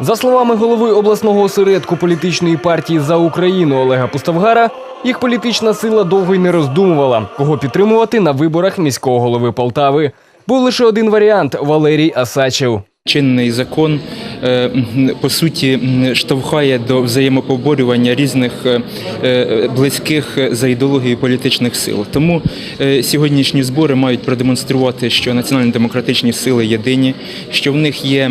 За словами голови обласного осередку політичної партії за Україну Олега Пуставгара, їх політична сила довго й не роздумувала, кого підтримувати на виборах міського голови Полтави. Був лише один варіант Валерій Асачев. Чинний закон по суті штовхає до взаємопоборювання різних е, е, близьких за ідеологією політичних сил. Тому е, сьогоднішні збори мають продемонструвати, що національно-демократичні сили єдині, що в них є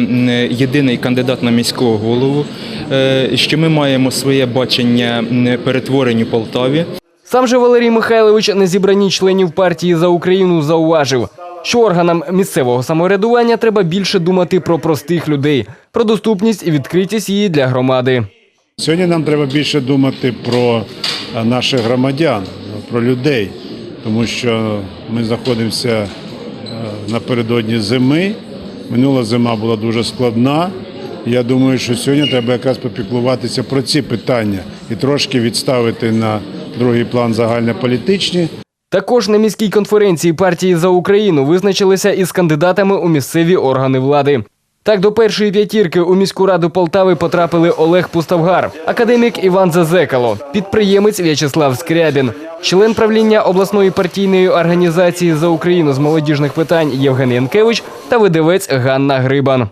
єдиний кандидат на міського голову, е, що ми маємо своє бачення перетворень у Полтаві. Сам же Валерій Михайлович на зібранні членів партії за Україну зауважив, що органам місцевого самоврядування треба більше думати про простих людей, про доступність і відкритість її для громади. Сьогодні нам треба більше думати про е, наших громадян, про людей, тому що ми знаходимося е, напередодні зими. Минула зима була дуже складна. Я думаю, що сьогодні треба якраз попіклуватися про ці питання і трошки відставити на другий план загальнополітичні. Також на міській конференції партії за Україну визначилися із кандидатами у місцеві органи влади. Так, до першої п'ятірки у міську раду Полтави потрапили Олег Пуставгар, академік Іван Зазекало, підприємець В'ячеслав Скрябін, член правління обласної партійної організації за Україну з молодіжних питань Євген Янкевич та видавець Ганна Грибан.